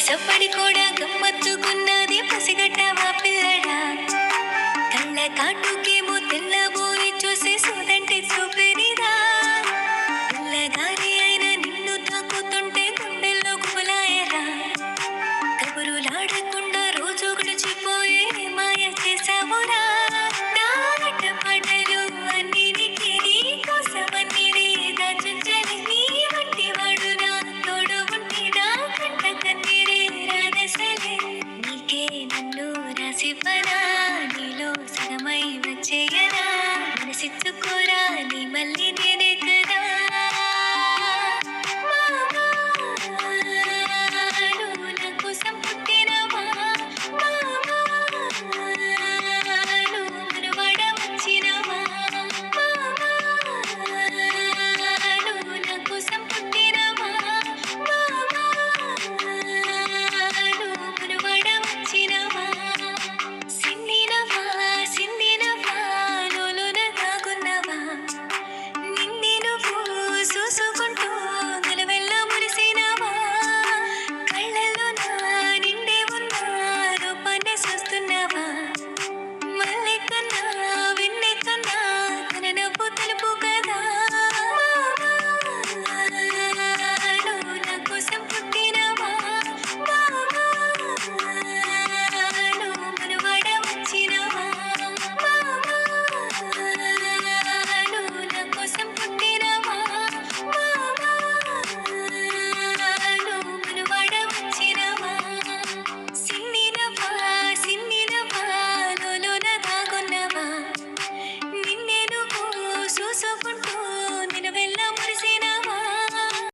సవ్వడి కూడా గమ్మత్తుకున్నది పసిగట్టవా పిల్లడా కళ్ళ చేయరా మనసిచ్చుకోరా నీ మళ్ళీ నేను ஒரு